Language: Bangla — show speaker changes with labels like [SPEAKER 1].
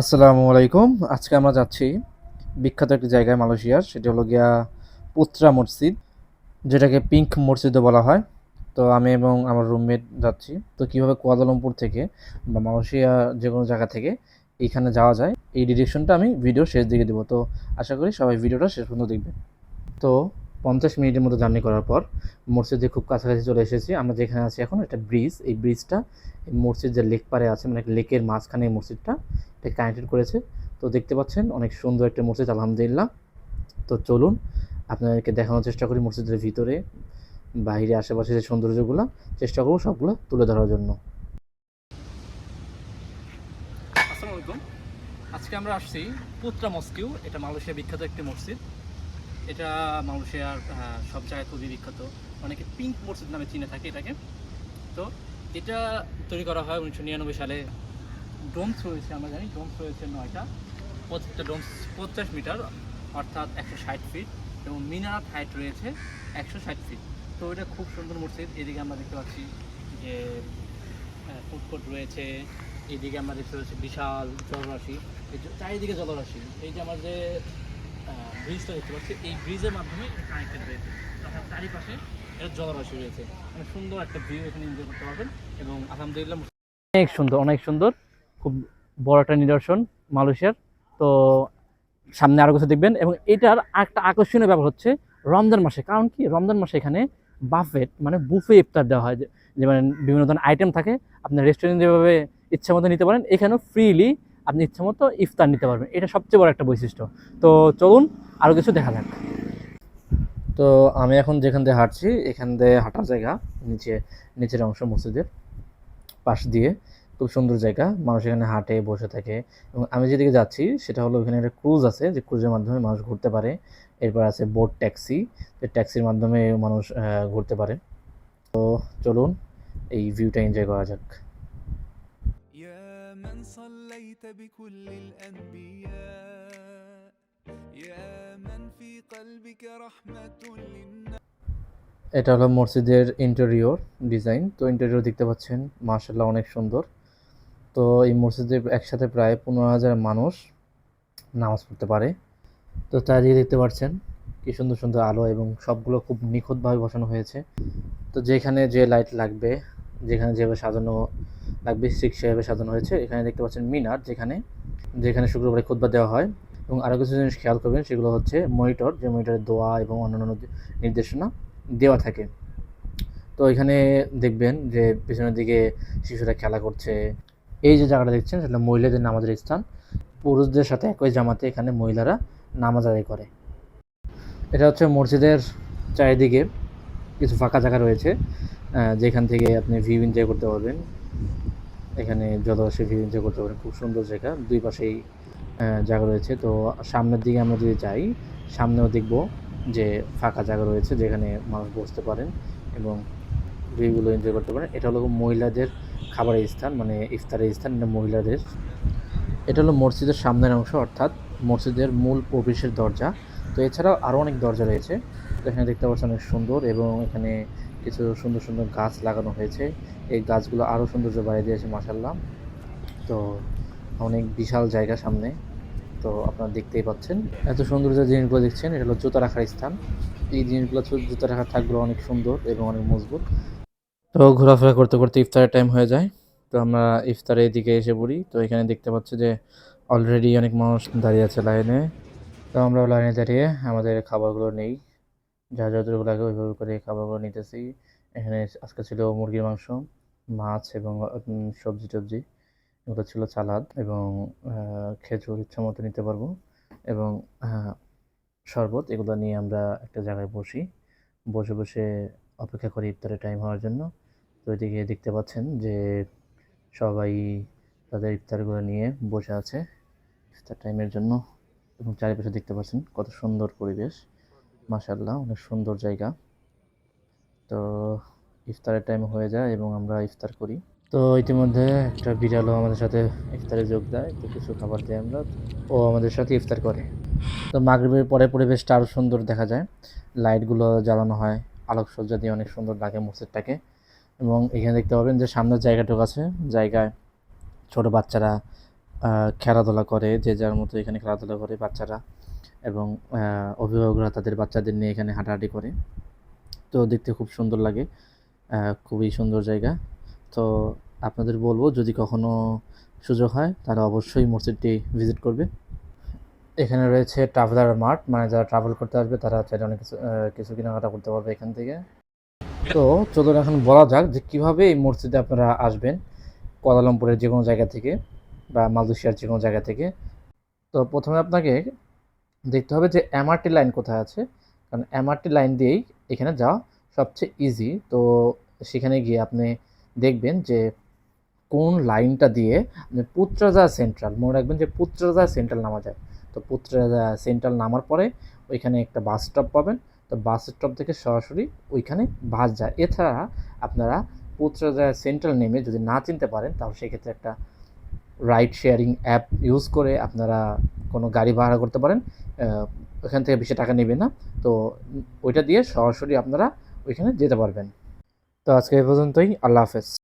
[SPEAKER 1] আসসালামু আলাইকুম। আজকে আমরা যাচ্ছি বিখ্যাত একটি জায়গায় মালয়েশিয়ার, সেটি হলো গিয়া পুত্রা মসজিদ, যেটাকে পিঙ্ক মসজিদও বলা হয়। তো আমি এবং আমার রুমমেট যাচ্ছি। তো কীভাবে কুয়ালালামপুর থেকে বা মালয়েশিয়া যে কোনো জায়গা থেকে এইখানে যাওয়া যায়, এই ডিরেকশনটা আমি ভিডিও শেষ দিকে দেবো। তো আশা করি সবাই ভিডিওটা শেষ পর্যন্ত দেখবেন। তো পঞ্চাশ মিনিটের মতো জার্নি করার পর মসজিদে খুব কাছাকাছি চলে এসেছি, আমরা যেখানে আছি এখন, একটা ব্রিজ। এই ব্রিজটা, এই মসজিদ যে লেক পারে আছে মানে লেকের মাঝখানে এই মসজিদটা, এটা কানেক্টেড করেছে। তো দেখতে পাচ্ছেন, অনেক সুন্দর একটা মসজিদ, আলহামদুলিল্লাহ। তো চলুন, আপনাদেরকে দেখানোর চেষ্টা করি মসজিদের ভিতরে, বাইরে আশেপাশে যে সৌন্দর্যগুলো, চেষ্টা করব সবগুলো তুলে ধরার জন্য।
[SPEAKER 2] আসসালামু আলাইকুম। আজকে আমরা আসছি পুত্রা মস্কিউ, এটা মালয়েশিয়া বিখ্যাত একটি মসজিদ। এটা মালয়েশিয়ার সব জায়গায় খুবই বিখ্যাত। অনেকে পিঙ্ক মসজিদ নামে চিনে থাকে এটাকে। তো এটা তৈরি করা হয় উনিশশো নিরানব্বই সালে। ডোমস রয়েছে, আমরা জানি ডোমস রয়েছে নয়টা। প্রত্যেকটা ডোমস পঞ্চাশ মিটার, অর্থাৎ একশো ষাট ফিট এবং মিনার হাইট রয়েছে একশো ষাট ফিট তো এটা খুব সুন্দর মসজিদ এদিকে আমরা দেখতে পাচ্ছি যে ফুড রয়েছে। এদিকে আমরা দেখতে পাচ্ছি বিশাল জলরাশি। চারিদিকে জলরাশি। এই যে আমার যে ব্রিজটা দেখতে পাচ্ছি। এই ব্রিজের মাধ্যমে কানেক্টেড রয়েছে অর্থাৎ চারিপাশে এটা জলরাশি রয়েছে। মানে সুন্দর একটা ভিউ এখানে এনজয় করতে পারবেন এবং আলহামদুলিল্লাহ অনেক সুন্দর অনেক সুন্দর। খুব বড় একটা নিদর্শন মালয়েশিয়ার। তো সামনে আরও কিছু দেখবেন। এবং এটার একটা আকর্ষণীয় ব্যাপার হচ্ছে রমজান মাসে। কারণ কি? রমজান মাসে এখানে বাফেট মানে বুফে ইফতার দেওয়া হয়। যে মানে বিভিন্ন ধরনের আইটেম থাকে। আপনার রেস্টুরেন্ট যেভাবে ইচ্ছা মতো নিতে পারেন, এখানেও ফ্রিলি আপনি ইচ্ছা মতো ইফতার নিতে পারবেন। এটা সবচেয়ে বড় একটা বৈশিষ্ট্য। তো চলুন আরও কিছু দেখা যাক।
[SPEAKER 1] তো আমি এখন যেখান দিয়ে হাঁটছি, এখান দিয়ে হাঁটার জায়গা নিচে, নিচের অংশ মসজিদের পাশ দিয়ে। খুব সুন্দর জায়গা। মানুষ এখানে হাঁটে, বসে থাকে। এবং আমি যেদিকে যাচ্ছি, সেটা হলো এখানে একটা ক্রুজ আছে, যে ক্রুজের মাধ্যমে মানুষ ঘুরতে পারে। এরপর আছে বোট ট্যাক্সি। যে ট্যাক্সির মাধ্যমে মানুষ ঘুরতে পারে। তো চলুন, এই ভিউটা এনজয় করা যাক।
[SPEAKER 3] من صليت بكل الأنبياء يا من في قلبك رحمة للناس
[SPEAKER 1] এটা হলো মসজিদের ইন্টেরিয়র ডিজাইন তো ইন্টেরিয়র দেখতে পাচ্ছেন মার্শাল্লাহ অনেক সুন্দর তো এই মসজিদে একসাথে প্রায় পনেরো হাজার মানুষ নামাজ পড়তে পারে তো চারিদিকে দেখতে পাচ্ছেন কি সুন্দর সুন্দর আলো এবং সবগুলো খুব নিখুঁতভাবে বসানো হয়েছে তো যেখানে যে লাইট লাগবে যেখানে যেভাবে সাজানো লাগবে ঠিক সেভাবে সাজানো হয়েছে। এখানে দেখতে পাচ্ছেন মিনার, যেখানে যেখানে শুক্রবারে খুতবা দেওয়া হয়। এবং আরও কিছু জিনিস খেয়াল করবেন, সেগুলো হচ্ছে মনিটর যে মনিটরের দোয়া এবং অন্যান্য নির্দেশনা দেওয়া থাকে। তো এখানে দেখবেন যে পিছনের দিকে শিশুরা খেলা করছে। এই যে জায়গাটা দেখছেন, সেটা মহিলাদের নামাজের স্থান। পুরুষদের সাথে একই জামাতে এখানে মহিলারা নামাজ আদায় করে। এটা হচ্ছে মসজিদের চারিদিকে কিছু ফাঁকা জায়গা রয়েছে যেখান থেকে আপনি ভিউ এনজয় করতে পারবেন। এখানে জলরাশি ভিউ এনজয় করতে পারেন, খুব সুন্দর জায়গা। দুই পাশেই জায়গা রয়েছে। তো সামনের দিকে আমরা যদি যাই, সামনেও দেখব যে ফাঁকা জায়গা রয়েছে যেখানে মানুষ বসতে পারেন এবং ভিউগুলো এনজয় করতে পারেন। এটা হলো মহিলাদের খাবারের স্থান মানে ইফতারের স্থান, এটা মহিলাদের। এটা হলো মসজিদের সামনের অংশ, অর্থাৎ মসজিদের মূল প্রবেশের দরজা। তো এছাড়াও আরও অনেক দরজা রয়েছে। তো এখানে দেখতে পাচ্ছেন অনেক সুন্দর এবং এখানে কিছু সুন্দর সুন্দর গাছ লাগানো হয়েছে। এই গাছগুলো আরও সৌন্দর্য বাড়িয়ে দিয়েছে মাসাল্লাহ তো অনেক বিশাল জায়গা সামনে। তো আপনারা দেখতেই পাচ্ছেন, এত সুন্দর যে জিনিসগুলো দেখছেন, এটা হলো জুতা রাখার স্থান। এই জিনিসগুলো জুতা রাখার থাকগুলো অনেক সুন্দর এবং অনেক মজবুত। তো ঘোরাফেরা করতে করতে ইফতারের টাইম হয়ে যায়। তো আমরা ইফতারের দিকে এসে পড়ি। তো এখানে দেখতে পাচ্ছি যে অলরেডি অনেক মানুষ দাঁড়িয়ে আছে লাইনে। তো আমরা লাইনে দাঁড়িয়ে আমাদের খাবারগুলো নেই। যা যতটুকু লাগে ওইভাবে করে খাবারগুলো নিতেছি। এখানে আজকে ছিল মুরগির মাংস, মাছ এবং সবজি টবজি। এগুলো ছিল সালাদ এবং খেজুর ইচ্ছা মতো নিতে পারব এবং শরবত এগুলো নিয়ে আমরা একটা জায়গায় বসি। বসে বসে অপেক্ষা করি ইফতারের টাইম হওয়ার জন্য। তো এদিকে দেখতে পাচ্ছেন যে সবাই তাদের ইফতারগুলো নিয়ে বসে আছে ইফতার টাইমের জন্য এবং চারিপাশে দেখতে পাচ্ছেন কত সুন্দর পরিবেশ। মাশাল্লাহ অনেক সুন্দর জায়গা। তো ইফতারের টাইম হয়ে যায় এবং আমরা ইফতার করি। তো ইতিমধ্যে একটা বিড়ালও আমাদের সাথে ইফতারে যোগ দেয়, তো কিছু খাবার দিয়ে আমরা ও আমাদের সাথে ইফতার করে। তো মাগরিবের পরে পরিবেশটা আরও সুন্দর দেখা যায়। লাইটগুলো জ্বালানো হয়, আলোকসজ্জা দিয়ে অনেক সুন্দর লাগে মসজিদটাকে। এবং এখানে দেখতে পাবেন যে সামনের জায়গাটুকু আছে, জায়গায় ছোট বাচ্চারা খেলাধুলা করে, যে যার মতো এখানে খেলাধুলা করে বাচ্চারা। এবং অভিভাবকরা তাদের বাচ্চাদের নিয়ে এখানে হাঁটাহাঁটি করে। তো দেখতে খুব সুন্দর লাগে। খুবই সুন্দর জায়গা। তো আপনাদের বলব, যদি কখনো সুযোগ হয় তাহলে অবশ্যই মসজিদটি ভিজিট করবে। এখানে রয়েছে ট্রাভেলার মার্ট মানে যারা ট্রাভেল করতে আসবে, তারা চাইলে অনেক কিছু কিছু কেনাকাটা করতে পারবে এখান থেকে। তো চলুন এখন বলা যাক যে কীভাবে এই মসজিদে আপনারা আসবেন, কুয়ালালামপুরের যে কোনো জায়গা থেকে বা মালয়েশিয়ার যে কোনো জায়গা থেকে। তো প্রথমে আপনাকে দেখতে হবে যে এমআরটি লাইন কোথায় আছে। কারণ এমআরটি লাইন দিয়েই এখানে যাওয়া সবচেয়ে ইজি তো সেখানে গিয়ে আপনি দেখবেন যে কোন লাইনটা দিয়ে আপনি পুত্রাজা সেন্ট্রাল মনে রাখবেন যে পুত্রাজা সেন্ট্রাল নামা যায়। তো পুত্রাজা সেন্ট্রাল নামার পরে ওইখানে একটা বাস স্টপ পাবেন। তো বাস স্টপ থেকে সরাসরি ওইখানে বাস যায়। এছাড়া আপনারা পুত্রাজা সেন্ট্রাল নেমে যদি না চিনতে পারেন, তাহলে সেক্ষেত্রে একটা রাইড শেয়ারিং অ্যাপ ইউজ করে আপনারা কোনো গাড়ি ভাড়া করতে পারেন। ওখান থেকে বেশি টাকা নেবে না। তো ওইটা দিয়ে সরাসরি আপনারা ওইখানে যেতে পারবেন। তো আজকে এই পর্যন্তই। আল্লাহ হাফেজ।